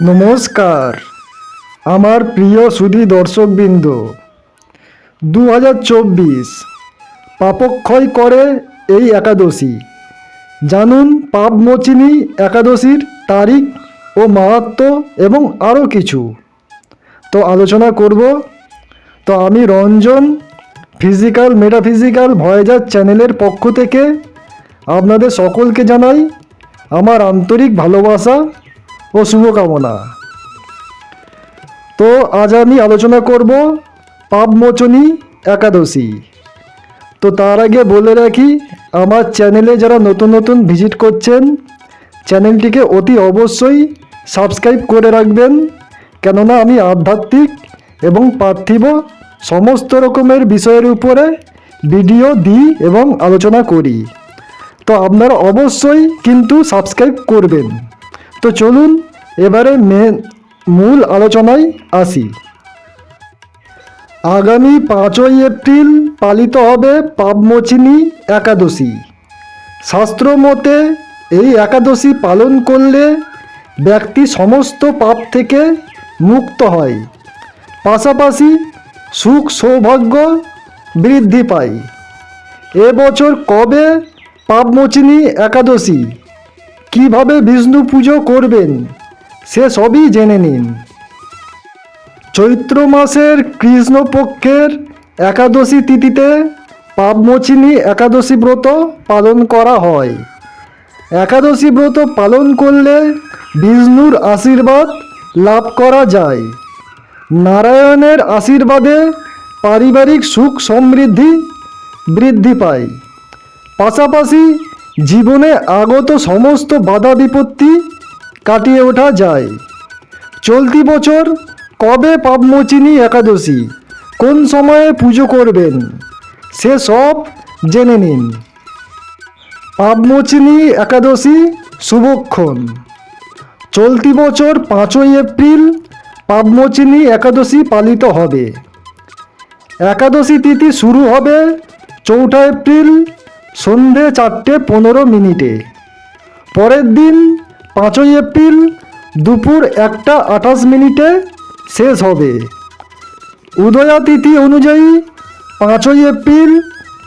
নমস্কার। আমার প্রিয় সুধী দর্শকবৃন্দ দু হাজার চব্বিশ পাপক্ষয় করে এই একাদশী। জানুন পাপমোচিনী একাদশীর তারিখ ও মাহাত্ম এবং আরও কিছু। তো আলোচনা করব। তো আমি রঞ্জন, ফিজিক্যাল, মেটাফিজিক্যাল, ভয়েজার চ্যানেলের পক্ষ থেকে আপনাদের সকলকে জানাই আমার আন্তরিক ভালোবাসা। ও শুভকামনা। তো আজ আমি আলোচনা করব পাপমোচনী একাদশী। তো তার আগে বলে রাখি, আমার চ্যানেলে যারা নতুন নতুন ভিজিট করছেন, চ্যানেলটিকে অতি অবশ্যই সাবস্ক্রাইব করে রাখবেন, কেননা আমি আধ্যাত্মিক এবং পার্থিব সমস্ত রকমের বিষয়ের উপরে ভিডিও দিই এবং আলোচনা করি। তো আপনারা অবশ্যই কিন্তু সাবস্ক্রাইব করবেন। তো চলুন এবারে মেন মূল আলোচনায় আসি। আগামী পাঁচই এপ্রিল পালিত হবে পাপমোচিনী একাদশী। শাস্ত্র মতে এই একাদশী পালন করলে ব্যক্তি সমস্ত পাপ থেকে মুক্ত হয়। পাশাপাশি সুখ সৌভাগ্য বৃদ্ধি পায়। এবছর কবে পাপমোচিনী একাদশী? কীভাবে বিষ্ণু পুজো করবেন, সে সবই জেনে নিন। চৈত্র মাসের কৃষ্ণপক্ষের একাদশী তিথিতে পাপমোচিনী একাদশী ব্রত পালন করা হয়। একাদশী ব্রত পালন করলে বিষ্ণুর আশীর্বাদ লাভ করা যায়। নারায়ণের আশীর্বাদে পারিবারিক সুখ সমৃদ্ধি বৃদ্ধি পায়। পাশাপাশি জীবনে আগত সমস্ত বাধা বিপত্তি কাটিয়ে ওঠা যায়। চলতি বছর কবে পাপমোচিনী একাদশী? কোন সময়ে পুজো করবেন? সে সব জেনে নিন। পাপমোচিনী একাদশী শুভক্ষণ। চলতি বছর পাঁচই এপ্রিল পাপমোচিনী একাদশী পালিত হবে। একাদশী তিথি শুরু হবে চৌঠা এপ্রিল সন্ধে চারটে পনেরো মিনিটে। পরের দিন পাঁচই এপ্রিল দুপুর একটা আঠাশ মিনিটে শেষ হবে। উদয়া তিথি অনুযায়ী পাঁচই এপ্রিল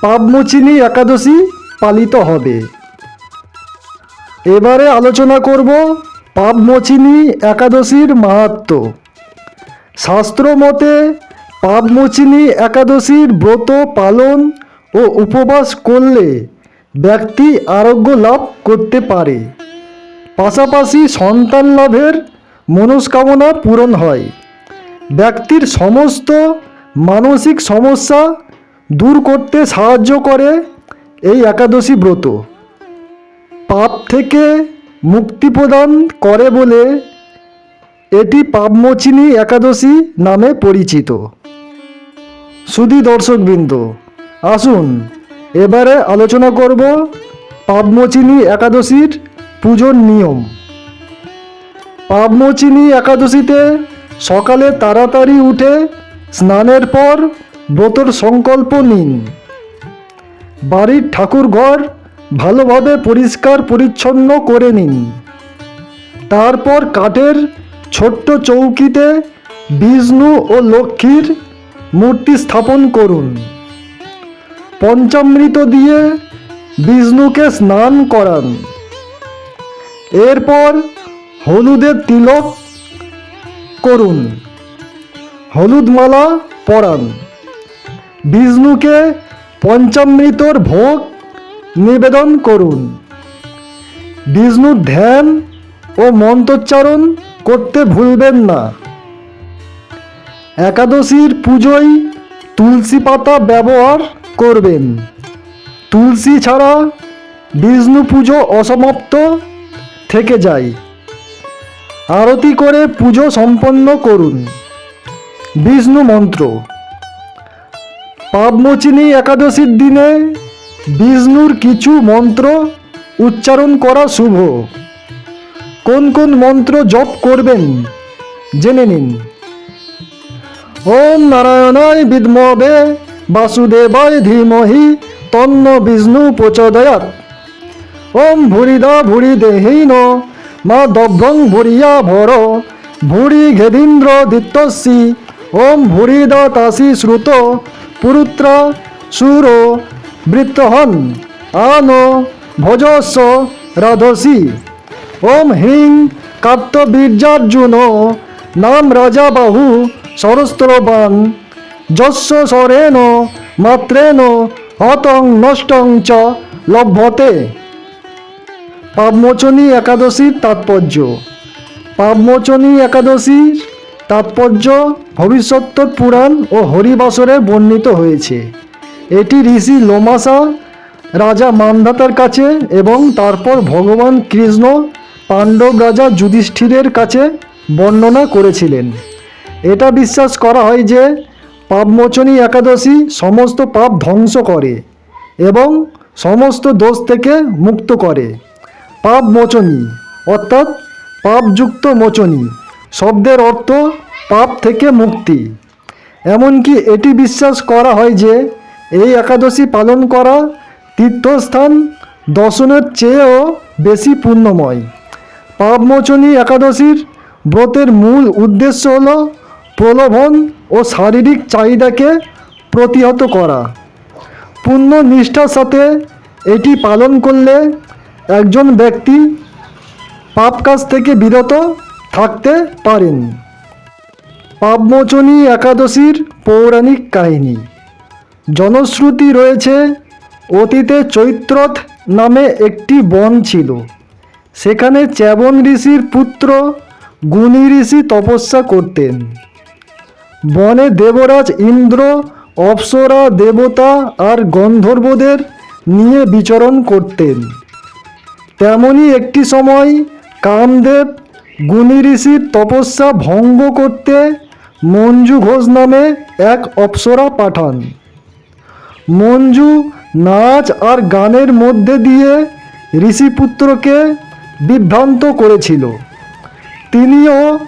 পাপমোচিনী একাদশী পালিত হবে। এবারে আলোচনা করব পাপমোচিনী একাদশীর মাহাত্ম্য শাস্ত্র মতে পাপমোচিনী একাদশীর ব্রত পালন ও উপবাস করলে ব্যক্তি আরোগ্য লাভ করতে পারে। পাশাপাশি সন্তান লাভের মনস্কামনা পূরণ হয়। ব্যক্তির সমস্ত মানসিক সমস্যা দূর করতে সাহায্য করে এই একাদশী ব্রত। পাপ থেকে মুক্তি প্রদান করে বলে এটি পাপমোচিনী একাদশী নামে পরিচিত। সুধী দর্শকবৃন্দ আসুন, এবারে আলোচনা করব পাপমোচিনী একাদশীর পুজোর নিয়ম। পাপমোচিনী একাদশীতে সকালে তাড়াতাড়ি উঠে স্নানের পর ব্রতর সংকল্প নিন। বাড়ির ঠাকুর ঘর ভালোভাবে পরিষ্কার পরিচ্ছন্ন করে নিন। তারপর কাঠের ছোট্ট চৌকিতে বিষ্ণু ও লক্ষ্মীর মূর্তি স্থাপন করুন। পঞ্চামৃত দিয়ে বিষ্ণুকে স্নান করান। এরপর হলুদের তিলক করুন। হলুদ মালা পরান। বিষ্ণুকে পঞ্চামৃতর ভোগ নিবেদন করুন। বিষ্ণুর ধ্যান ও মন্ত্রোচ্চারণ করতে ভুলবেন না। একাদশীর পুজোয় তুলসী পাতা ব্যবহার করবেন। তুলসী ছাড়া বিষ্ণু পুজো অসমাপ্ত থেকে যায়। আরতি করে পুজো সম্পন্ন করুন। বিষ্ণু মন্ত্র। পাবমোচিনী একাদশীর দিনে বিষ্ণুর কিছু মন্ত্র উচ্চারণ করা শুভ। কোন কোন মন্ত্র জপ করবেন জেনে নিন। ওম নারায়ণায় বিদ্মবে বাসুদেবায় ধীমহি তন্ন বিষ্ণু প্রচোদয়াৎ। ওম ভুরিদা ভুরি দেহীন মা দভ্রং ভুরিয়া ভর, ভুরি ঘেদীন্দ্র দিত্যসি, ওম ভুরিদ তাসি শ্রুত, পুরুত্রা সুর বৃত্তহন, আনো ভজস্ব রাধসি। ওম হ্রিং কার্তবীর্যার্জুন নাম রাজা বাহু সরস্ত্রবান। যস্য স্বরেণ, মাত্রেণ, হতং নষ্টং চ লভ্যতে। পাপমোচনী একাদশীর তাৎপর্য। পাপমোচনী একাদশীর তাৎপর্য ভবিষ্যত্তর পুরাণ ও হরিবাসরে বর্ণিত হয়েছে। এটি ঋষি লোমাসা, রাজা মান্ধাতার কাছে এবং তারপর ভগবান কৃষ্ণ, পাণ্ডব রাজা যুধিষ্ঠিরের কাছে বর্ণনা করেছিলেন। এটা বিশ্বাস করা হয় যে পাপমোচনী একাদশী সমস্ত পাপ ধ্বংস করে এবং সমস্ত দোষ থেকে মুক্ত করে। পাপ মোচনী অর্থাৎ পাপযুক্ত মোচনী, শব্দের অর্থ পাপ থেকে মুক্তি। এমনকি এটি বিশ্বাস করা হয় যে এই একাদশী পালন করা তীর্থস্থান দর্শনের চেয়েও বেশি পুণ্যময়। পাপমোচনী একাদশীর ব্রতের মূল উদ্দেশ্য হল প্রলোভন ও শারীরিক চাহিদাকে প্রতিহত করা। পূর্ণ নিষ্ঠার সাথে এটি পালন করলে একজন ব্যক্তি পাপ কাজ থেকে বিরত থাকতে পারেন। পাপমোচনী একাদশীর পৌরাণিক কাহিনী। জনশ্রুতি রয়েছে, অতীতে চৈত্রথ নামে একটি বন ছিল। সেখানে চ্যাবন ঋষির পুত্র গুণী ঋষি তপস্যা করতেন। বনে দেবরাজ ইন্দ্র, অপ্সরা দেবতা আর গন্ধর্বদের নিয়ে বিচরণ করতেন। তেমনই একটি সময় কামদেব গুণী ঋষির তপস্যা ভঙ্গ করতে মঞ্জু ঘোষ নামে এক অপ্সরা পাঠান। মঞ্জু নাচ আর গানের মধ্যে দিয়ে ঋষিপুত্রকে বিভ্রান্ত করেছিল। তিনিও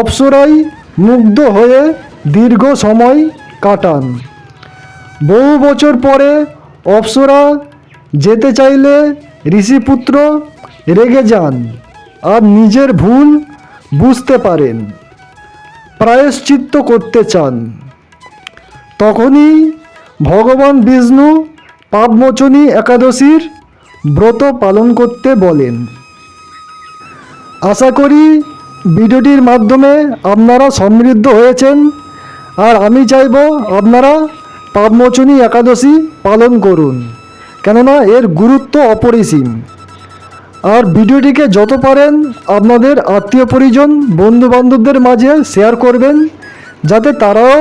অপ্সরাই মুগ্ধ হয়ে দীর্ঘ সময় কাটান। বহু বছর পরে অপ্সরা যেতে চাইলে ঋষিপুত্র রেগে যান আর নিজের ভুল বুঝতে পারেন, প্রায়শ্চিত্ত করতে চান। তখনই ভগবান বিষ্ণু পাপমোচনী একাদশীর ব্রত পালন করতে বলেন। আশা করি ভিডিওটির মাধ্যমে আপনারা সমৃদ্ধ হয়েছেন। আর আমি চাইব আপনারা পাপমোচনী একাদশী পালন করুন, কেননা এর গুরুত্ব অপরিসীম। আর ভিডিওটিকে যত পারেন আপনাদের আত্মীয় পরিজন বন্ধু বান্ধবদের মাঝে শেয়ার করবেন, যাতে তারাও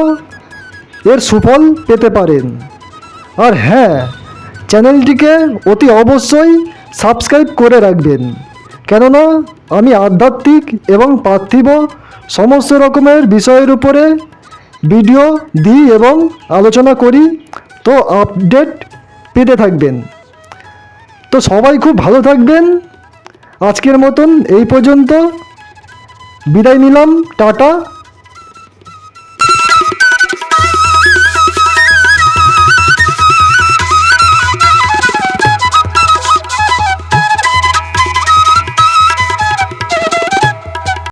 এর সুফল পেতে পারেন। আর হ্যাঁ চ্যানেলটিকে অতি অবশ্যই সাবস্ক্রাইব করে রাখবেন, কেননা আমি আধ্যাত্মিক এবং পার্থিব সমস্ত রকমের বিষয়ের উপরে ভিডিও দিই এবং আলোচনা করি, তো আপডেট পেতে থাকবেন। তো সবাই খুব ভালো থাকবেন। আজকের মতন এই পর্যন্ত। বিদায় নিলাম, টাটা।